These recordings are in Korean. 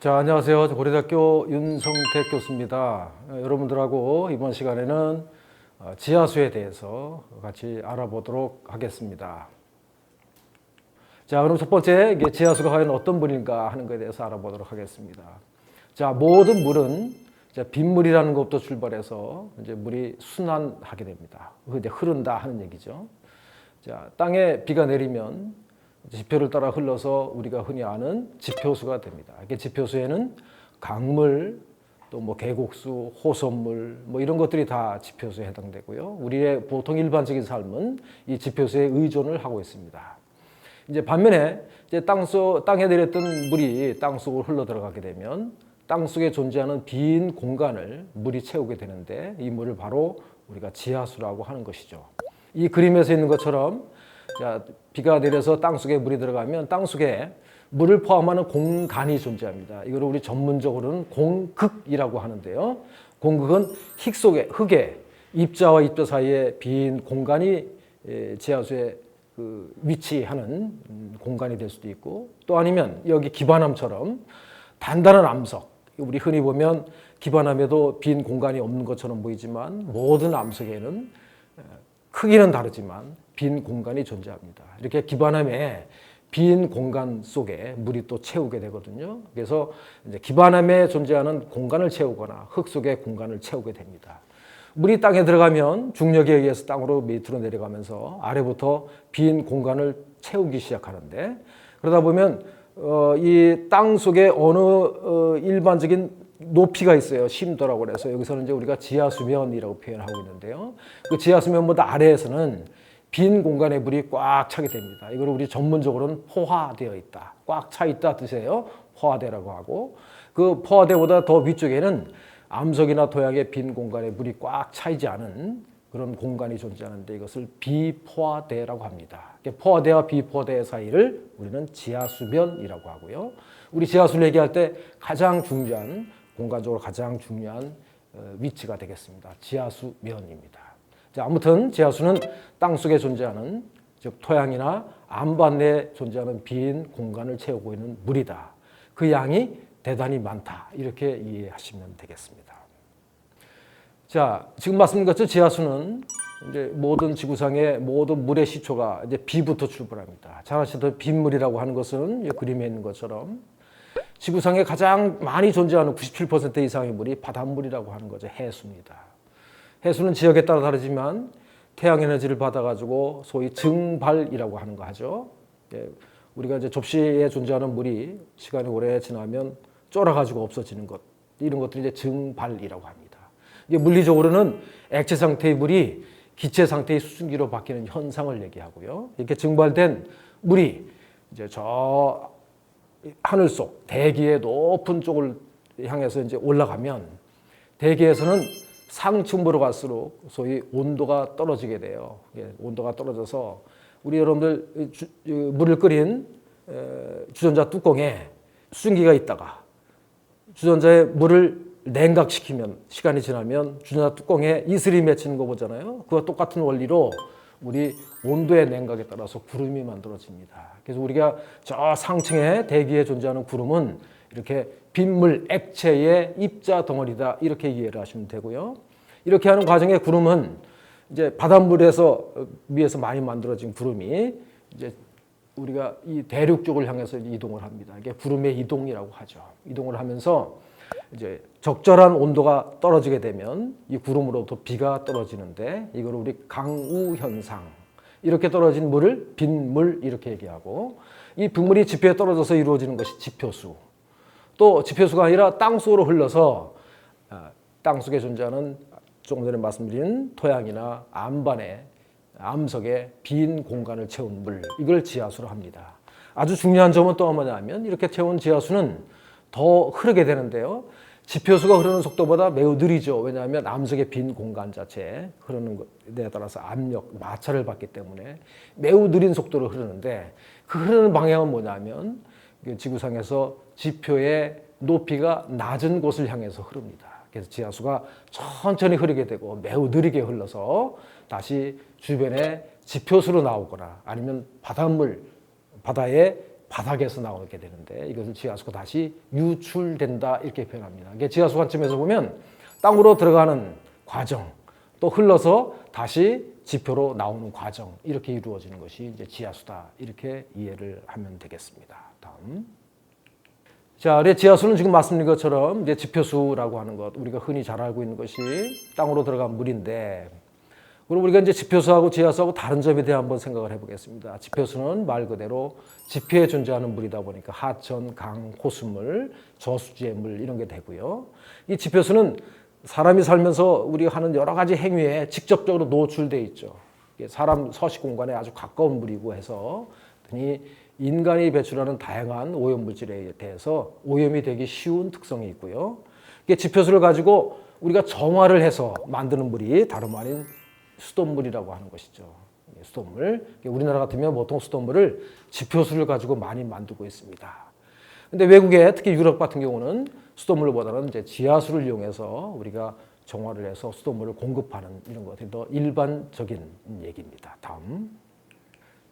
자, 안녕하세요. 저 고려대학교 윤성택 교수입니다. 어, 여러분들하고 이번 시간에는 어, 지하수에 대해서 같이 알아보도록 하겠습니다. 자, 그럼 첫 번째 지하수가 과연 어떤 물인가 하는 것에 대해서 알아보도록 하겠습니다. 자, 모든 물은 빗물이라는 것부터 출발해서 이제 물이 순환하게 됩니다. 그 이제 흐른다 하는 얘기죠. 자, 땅에 비가 내리면 지표를 따라 흘러서 우리가 흔히 아는 지표수가 됩니다. 이게 지표수에는 강물, 또 뭐 계곡수, 호수물 뭐 이런 것들이 다 지표수에 해당되고요. 우리의 보통 일반적인 삶은 이 지표수에 의존을 하고 있습니다. 이제 반면에 이제 땅속 땅에 내렸던 물이 땅 속으로 흘러 들어가게 되면 땅 속에 존재하는 빈 공간을 물이 채우게 되는데 이 물을 바로 우리가 지하수라고 하는 것이죠. 이 그림에서 있는 것처럼 자, 비가 내려서 땅 속에 물이 들어가면 땅 속에 물을 포함하는 공간이 존재합니다. 이걸 우리 전문적으로는 공극이라고 하는데요. 공극은 흙 속에 흙에 입자와 입자 사이에 빈 공간이 에, 지하수에 그 위치하는 음, 공간이 될 수도 있고 또 아니면 여기 기반함처럼 단단한 암석 우리 흔히 보면 기반함에도 빈 공간이 없는 것처럼 보이지만 모든 암석에는 에, 크기는 다르지만 빈 공간이 존재합니다. 이렇게 기반함에 빈 공간 속에 물이 또 채우게 되거든요. 그래서 이제 기반함에 존재하는 공간을 채우거나 흙 속의 공간을 채우게 됩니다. 물이 땅에 들어가면 중력에 의해서 땅으로 밑으로 내려가면서 아래부터 빈 공간을 채우기 시작하는데 그러다 보면 어, 이 땅 속에 어느 어, 일반적인 높이가 있어요. 심도라고 그래서 여기서는 이제 우리가 지하수면이라고 표현하고 있는데요. 그 지하수면보다 아래에서는 빈 공간에 물이 꽉 차게 됩니다. 이걸 우리 전문적으로는 포화되어 있다. 꽉 차 있다 뜻이에요. 포화대라고 하고 그 포화대보다 더 위쪽에는 암석이나 토양의 빈 공간에 물이 꽉 차이지 않은 그런 공간이 존재하는데 이것을 비포화대라고 합니다. 포화대와 비포화대 사이를 우리는 지하수면이라고 하고요. 우리 지하수를 얘기할 때 가장 중요한 공간적으로 가장 중요한 어, 위치가 되겠습니다. 지하수면입니다. 자, 아무튼 지하수는 땅 속에 존재하는 즉 토양이나 안반 내에 존재하는 빈 공간을 채우고 있는 물이다. 그 양이 대단히 많다. 이렇게 이해하시면 되겠습니다. 자, 지금 말씀드린 것처럼 지하수는 이제 모든 지구상의 모든 물의 시초가 이제 비부터 출발합니다. 잘 아시다시피 빗물이라고 하는 것은 이 그림에 있는 것처럼 지구상에 가장 많이 존재하는 97% 이상의 물이 바닷물이라고 하는 거죠. 해수입니다. 해수는 지역에 따라 다르지만 태양 에너지를 받아가지고 소위 증발이라고 하는 거 하죠. 예, 우리가 이제 접시에 존재하는 물이 시간이 오래 지나면 쫄아가지고 없어지는 것 이런 것들이 이제 증발이라고 합니다. 이게 물리적으로는 액체 상태의 물이 기체 상태의 수증기로 바뀌는 현상을 얘기하고요. 이렇게 증발된 물이 이제 저 하늘 속 대기의 높은 쪽을 향해서 이제 올라가면 대기에서는 상층부로 갈수록 소위 온도가 떨어지게 돼요. 온도가 떨어져서 우리 여러분들 주, 물을 끓인 주전자 뚜껑에 수증기가 있다가 주전자에 물을 냉각시키면 시간이 지나면 주전자 뚜껑에 이슬이 맺히는 거 보잖아요. 그와 똑같은 원리로 우리 온도의 냉각에 따라서 구름이 만들어집니다. 그래서 우리가 저 상층에 대기에 존재하는 구름은 이렇게 빗물 액체의 입자 덩어리다 이렇게 이해를 하시면 되고요. 이렇게 하는 과정에 구름은 이제 바닷물에서 위에서 많이 만들어진 구름이 이제 우리가 이 대륙 쪽을 향해서 이동을 합니다. 이게 구름의 이동이라고 하죠. 이동을 하면서 이제 적절한 온도가 떨어지게 되면 이 구름으로부터 비가 떨어지는데 이걸 우리 강우 현상 이렇게 떨어진 물을 빗물 이렇게 얘기하고 이 빗물이 지표에 떨어져서 이루어지는 것이 지표수 또 지표수가 아니라 땅 속으로 흘러서 아, 땅 속에 존재하는 조금 전에 말씀드린 토양이나 암반에 암석에 빈 공간을 채운 물 이걸 지하수로 합니다. 아주 중요한 점은 또 뭐냐면 이렇게 채운 지하수는 더 흐르게 되는데요. 지표수가 흐르는 속도보다 매우 느리죠. 왜냐하면 암석의 빈 공간 자체에 흐르는 것에 따라서 압력, 마찰을 받기 때문에 매우 느린 속도로 흐르는데 그 흐르는 방향은 뭐냐면 지구상에서 지표의 높이가 낮은 곳을 향해서 흐릅니다. 그래서 지하수가 천천히 흐르게 되고 매우 느리게 흘러서 다시 주변에 지표수로 나오거나 아니면 바닷물, 바다에 바닥에서 나오게 되는데 이것을 지하수가 다시 유출된다 이렇게 표현합니다. 지하수 관점에서 보면 땅으로 들어가는 과정 또 흘러서 다시 지표로 나오는 과정 이렇게 이루어지는 것이 이제 지하수다 이렇게 이해를 하면 되겠습니다. 다음. 자, 우리 지하수는 지금 말씀드린 것처럼 이제 지표수라고 하는 것 우리가 흔히 잘 알고 있는 것이 땅으로 들어간 물인데 그리고 우리가 이제 지표수하고 지하수하고 다른 점에 대해 한번 생각을 해보겠습니다. 지표수는 말 그대로 지표에 존재하는 물이다 보니까 하천, 강, 호수물, 저수지의 물 이런 게 되고요. 이 지표수는 사람이 살면서 우리가 하는 여러 가지 행위에 직접적으로 노출돼 있죠. 사람 서식 공간에 아주 가까운 물이고 해서 이 인간이 배출하는 다양한 오염 물질에 대해서 오염이 되기 쉬운 특성이 있고요. 이게 지표수를 가지고 우리가 정화를 해서 만드는 물이 다름 아닌 수돗물이라고 하는 것이죠. 예, 수돗물. 우리나라 같으면 보통 수돗물을 지표수를 가지고 많이 만들고 있습니다. 근데 외국에 특히 유럽 같은 경우는 수돗물보다는 이제 지하수를 이용해서 우리가 정화를 해서 수돗물을 공급하는 이런 것들이 더 일반적인 얘기입니다. 다음.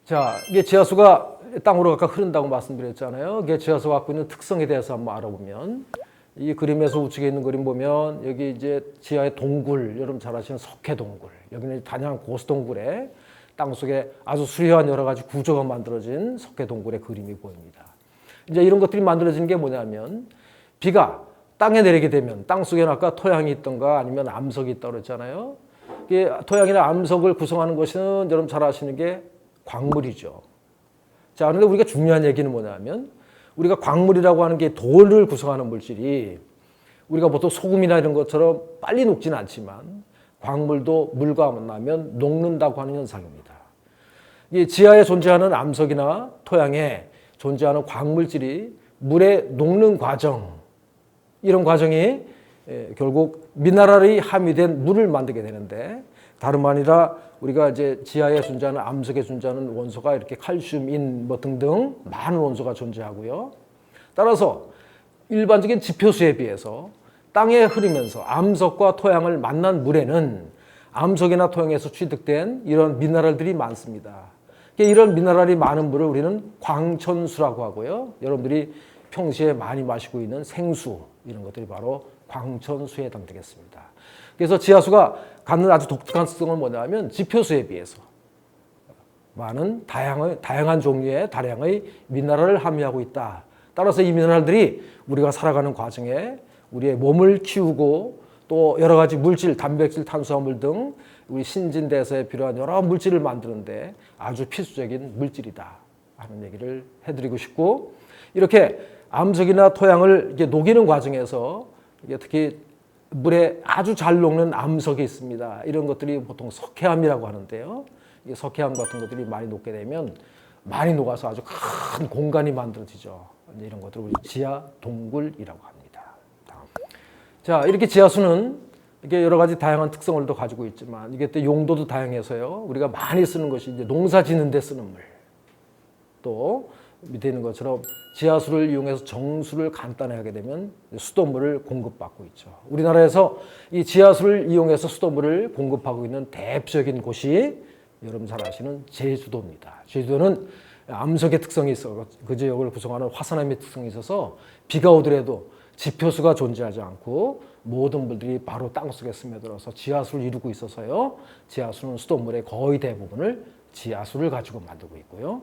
자, 이게 지하수가 땅으로 가까 흐른다고 말씀드렸잖아요. 이게 지하수가 갖고 있는 특성에 대해서 한번 알아보면 이 그림에서 우측에 있는 그림 보면 여기 이제 지하의 동굴, 여러분 잘 아시는 석회 동굴. 여기는 단양 고수 동굴에 땅 속에 아주 수려한 여러 가지 구조가 만들어진 석회 동굴의 그림이 보입니다. 이제 이런 것들이 만들어지는 게 뭐냐면 비가 땅에 내리게 되면 땅 속에는 아까 토양이 있던가 아니면 암석이 그랬잖아요. 이게 토양이나 암석을 구성하는 것은 여러분 잘 아시는 게 광물이죠. 자, 그런데 우리가 중요한 얘기는 뭐냐면 우리가 광물이라고 하는 게 돌을 구성하는 물질이 우리가 보통 소금이나 이런 것처럼 빨리 녹지는 않지만 광물도 물과 만나면 녹는다고 하는 현상입니다. 이 지하에 존재하는 암석이나 토양에 존재하는 광물질이 물에 녹는 과정 이런 과정이 예, 결국 미네랄이 함유된 물을 만들게 되는데 다름 아니라 우리가 이제 지하에 존재하는 암석에 존재하는 원소가 이렇게 칼슘, 인, 뭐 등등 많은 원소가 존재하고요. 따라서 일반적인 지표수에 비해서 땅에 흐르면서 암석과 토양을 만난 물에는 암석이나 토양에서 취득된 이런 미네랄들이 많습니다. 이런 미네랄이 많은 물을 우리는 광천수라고 하고요. 여러분들이 평소에 많이 마시고 있는 생수 이런 것들이 바로 광천수에 해당되겠습니다. 그래서 지하수가 갖는 아주 독특한 특성은 뭐냐면 지표수에 비해서 많은 다양한, 다양한 종류의 다량의 미네랄을 함유하고 있다. 따라서 이 미네랄들이 우리가 살아가는 과정에 우리의 몸을 키우고 또 여러 가지 물질, 단백질, 탄수화물 등 우리 신진대사에 필요한 여러 물질을 만드는데 아주 필수적인 물질이다 하는 얘기를 해드리고 싶고 이렇게 암석이나 토양을 녹이는 과정에서 특히 물에 아주 잘 녹는 암석이 있습니다. 이런 것들이 보통 석회암이라고 하는데요. 이 석회암 같은 것들이 많이 녹게 되면 많이 녹아서 아주 큰 공간이 만들어지죠. 이런 것들을 우리 지하 동굴이라고 합니다. 자, 이렇게 지하수는 이게 여러 가지 다양한 특성을 또 가지고 있지만 이게 또 용도도 다양해서요. 우리가 많이 쓰는 것이 이제 농사 짓는 데 쓰는 물. 또 밑에 있는 것처럼 지하수를 이용해서 정수를 간단히 하게 되면 수돗물을 공급받고 있죠. 우리나라에서 이 지하수를 이용해서 수돗물을 공급하고 있는 대표적인 곳이 여러분 잘 아시는 제주도입니다. 제주도는 암석의 특성이 있어 그 지역을 구성하는 화산암의 특성이 있어서 비가 오더라도 지표수가 존재하지 않고 모든 물들이 바로 땅속에 스며들어서 지하수를 이루고 있어서요. 지하수는 수돗물의 거의 대부분을 지하수를 가지고 만들고 있고요.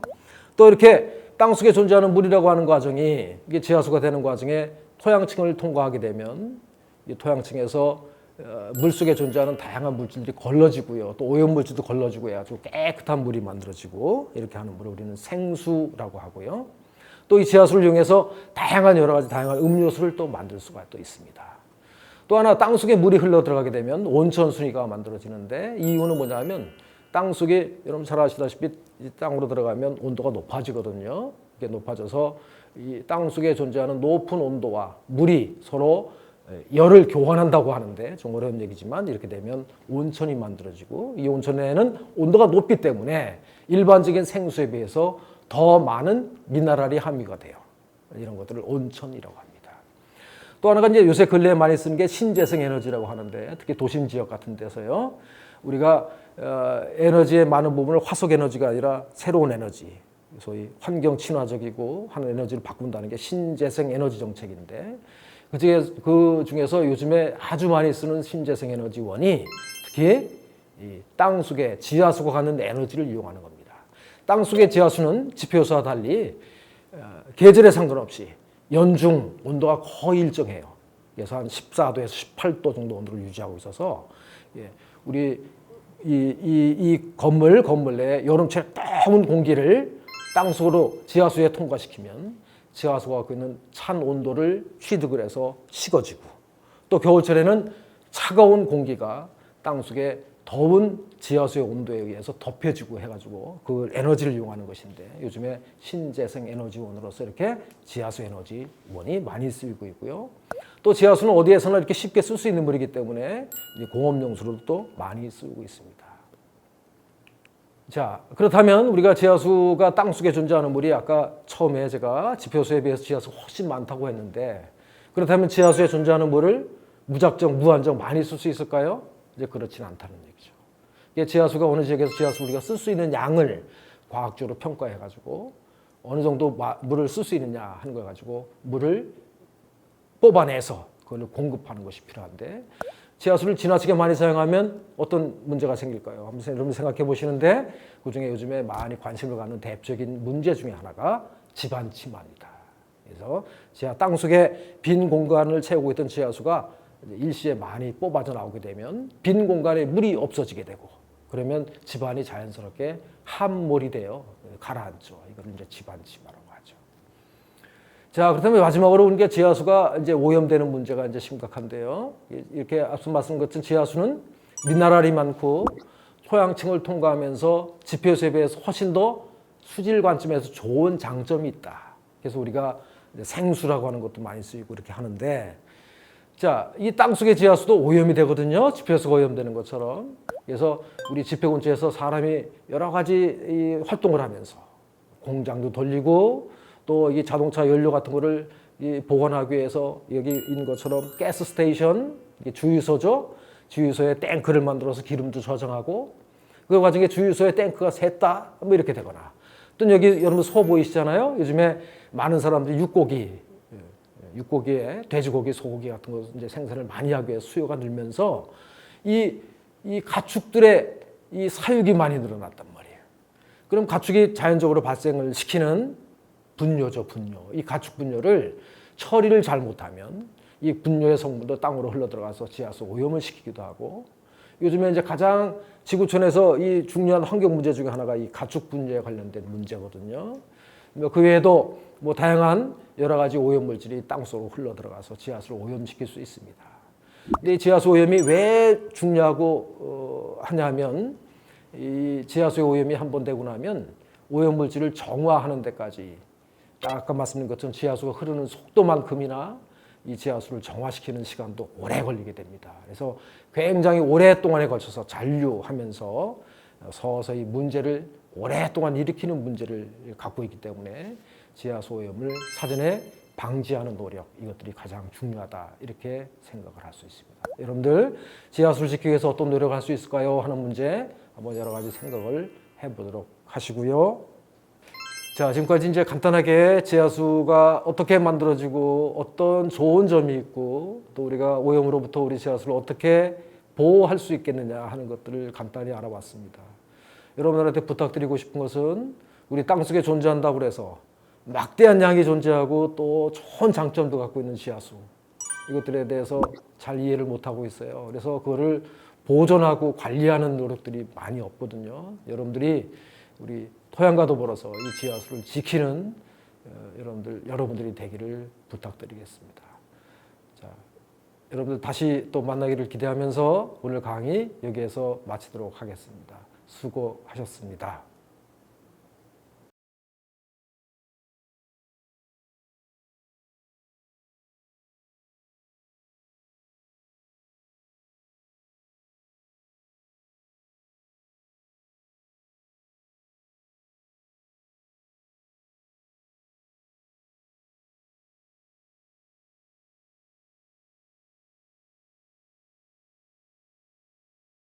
또 이렇게 땅속에 존재하는 물이라고 하는 과정이 이게 지하수가 되는 과정에 토양층을 통과하게 되면 이 토양층에서 어, 물 속에 존재하는 다양한 물질들이 걸러지고요. 또 오염 물질도 걸러지고 아주 깨끗한 물이 만들어지고 이렇게 하는 물을 우리는 생수라고 하고요. 또 이 지하수를 이용해서 다양한 여러 가지 다양한 음료수를 또 만들 수가 또 있습니다. 또 하나 땅 속에 물이 흘러 들어가게 되면 온천 순위가 만들어지는데 이 이유는 뭐냐면 땅 속에 여러분 잘 아시다시피 이 땅으로 들어가면 온도가 높아지거든요. 이게 높아져서 이 땅 속에 존재하는 높은 온도와 물이 서로 열을 교환한다고 하는데 좀 어려운 얘기지만 이렇게 되면 온천이 만들어지고 이 온천에는 온도가 높기 때문에 일반적인 생수에 비해서 더 많은 미네랄이 함유가 돼요. 이런 것들을 온천이라고 합니다. 또 하나가 이제 요새 근래에 많이 쓰는 게 신재생 에너지라고 하는데 특히 도심 지역 같은 데서요. 우리가 어, 에너지의 많은 부분을 화석 에너지가 아니라 새로운 에너지, 소위 환경 친화적이고 하는 에너지를 바꾼다는 게 신재생 에너지 정책인데 그 중에 그 중에서 요즘에 아주 많이 쓰는 신재생 에너지원이 특히 이 땅속에 지하수가 갖는 에너지를 이용하는 겁니다. 땅 속의 지하수는 지표수와 달리 어, 계절에 상관없이 연중 온도가 거의 일정해요. 그래서 한 14도에서 18도 정도 온도를 유지하고 있어서 예, 우리 이, 이, 이 건물 건물 내 여름철에 뜨거운 공기를 땅속으로 지하수에 통과시키면 지하수가 갖고 있는 찬 온도를 취득을 해서 식어지고 또 겨울철에는 차가운 공기가 땅속에 더운 지하수의 온도에 의해서 덮여지고 해가지고 그 에너지를 이용하는 것인데 요즘에 신재생 에너지원으로서 이렇게 지하수 에너지원이 많이 쓰이고 있고요. 또 지하수는 어디에서나 이렇게 쉽게 쓸 수 있는 물이기 때문에 공업용수로도 또 많이 쓰고 있습니다. 자, 그렇다면 우리가 지하수가 땅 속에 존재하는 물이 아까 처음에 제가 지표수에 비해서 지하수가 훨씬 많다고 했는데 그렇다면 지하수에 존재하는 물을 무작정, 무한정 많이 쓸 수 있을까요? 이제 그렇지는 않다는 얘기죠. 이게 지하수가 어느 지역에서 지하수 우리가 쓸 수 있는 양을 과학적으로 평가해 가지고 어느 정도 마- 물을 쓸 수 있느냐 하는 거 가지고 물을 뽑아내서 그걸 공급하는 것이 필요한데 지하수를 지나치게 많이 사용하면 어떤 문제가 생길까요? 한번 여러분 생각해 보시는데 그 중에 요즘에 많이 관심을 갖는 대표적인 문제 중에 하나가 집안 침하입니다. 그래서 지하 땅 속에 빈 공간을 채우고 있던 지하수가 일시에 많이 뽑아져 나오게 되면 빈 공간에 물이 없어지게 되고 그러면 집안이 자연스럽게 함몰이 돼요. 가라앉죠. 이걸 이제 집안 침하라고 하죠. 자, 그렇다면 마지막으로 우리가 지하수가 이제 오염되는 문제가 이제 심각한데요. 이렇게 앞서 말씀 것처럼 지하수는 미네랄이 많고 토양층을 통과하면서 지표수에 비해서 훨씬 더 수질 관점에서 좋은 장점이 있다. 그래서 우리가 생수라고 하는 것도 많이 쓰이고 이렇게 하는데 자, 이 땅속의 지하수도 오염이 되거든요. 지표수가 오염되는 것처럼. 그래서 우리 지표 근처에서 사람이 여러 가지 이 활동을 하면서 공장도 돌리고 또 이 자동차 연료 같은 거를 이 보관하기 위해서 여기 있는 것처럼 가스 스테이션, 주유소죠. 주유소에 탱크를 만들어서 기름도 저장하고 그 과정에 주유소에 탱크가 샜다 뭐 이렇게 되거나 또 여기 여러분 소 보이시잖아요. 요즘에 많은 사람들이 육고기 예, 육고기에 돼지고기, 소고기 같은 거 이제 생산을 많이 하기 위해서 수요가 늘면서 이, 이 가축들의 이 사육이 많이 늘어났단 말이에요. 그럼 가축이 자연적으로 발생을 시키는 분뇨죠, 분뇨. 이 가축 분뇨를 처리를 잘못하면 이 분뇨의 성분도 땅으로 흘러 들어가서 지하수 오염을 시키기도 하고 요즘에 이제 가장 지구촌에서 이 중요한 환경 문제 중에 하나가 이 가축 분뇨에 관련된 문제거든요. 뭐그 외에도 뭐 다양한 여러 가지 오염 물질이 땅속으로 흘러 들어가서 지하수를 오염시킬 수 있습니다. 근데 이 지하수 오염이 왜 중요하고 어, 하냐면 이 지하수의 오염이 한 번 되고 나면 오염 물질을 정화하는 데까지 아까 말씀드린 것처럼 지하수가 흐르는 속도만큼이나 이 지하수를 정화시키는 시간도 오래 걸리게 됩니다. 그래서 굉장히 오랫동안에 걸쳐서 잔류하면서 서서히 문제를 오랫동안 일으키는 문제를 갖고 있기 때문에 지하수 오염을 사전에 방지하는 노력 이것들이 가장 중요하다 이렇게 생각을 할 수 있습니다. 여러분들 지하수를 지키기 위해서 어떤 노력을 할 수 있을까요? 하는 문제 한번 여러 가지 생각을 해보도록 하시고요. 자, 지금까지 이제 간단하게 지하수가 어떻게 만들어지고 어떤 좋은 점이 있고 또 우리가 오염으로부터 우리 지하수를 어떻게 보호할 수 있겠느냐 하는 것들을 간단히 알아봤습니다. 여러분들한테 부탁드리고 싶은 것은 우리 땅속에 존재한다고 그래서 막대한 양이 존재하고 또 좋은 장점도 갖고 있는 지하수 이것들에 대해서 잘 이해를 못하고 있어요. 그래서 그거를 보존하고 관리하는 노력들이 많이 없거든요. 여러분들이 우리 토양과 더불어서 이 지하수를 지키는 어, 여러분들 여러분들이 되기를 부탁드리겠습니다. 자, 여러분들 다시 또 만나기를 기대하면서 오늘 강의 여기에서 마치도록 하겠습니다. 수고하셨습니다.